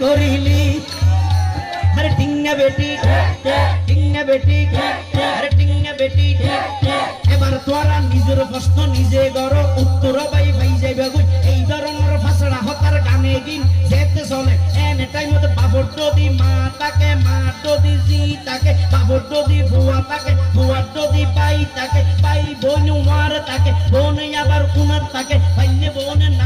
করিলি। আরে টিংনা বেটি টিংনা বেটি, আরে টিংনা বেটি। এবার তোরা নিজের প্রশ্ন নিজে গর উত্তর বাই ভাই যাইবে গুই এই ধরনের ফাঁসড়া হতার গানে দিন যেতে চলে। এন এটাই মতো বাবর যদি মা তাকে, মা যদি জি তাকে, বাবর যদি ভুয়া তাকে, ভুয়া যদি পাই তাকে, পাই বোন মার তাকে, বোন আবার উনার তাকে ভাইলে বোন না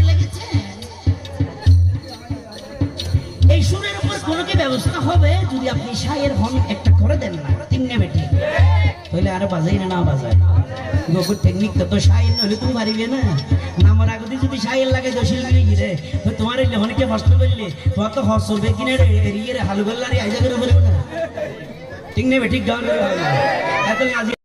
কোনো কি ব্যবস্থা হবে যদি আপনি সায়ের হন, একটা করে দেন না ঠিঙ্গে বেঠি তাহলে আরও বাজাই না না বাজায় গোকুর টেকনিক তো সাইন হলে তুমি পারিবে না। নামার আগতে যদি সাইন লাগে দশিল মিলে গিরে তোমার এই লেহনকে কষ্ট করলে, তোমার তো হস চলবে কিনে এরিয়ে হালু গল্লারি আইজা করে বলবে না। ঠিক নেবে, ঠিক করে এত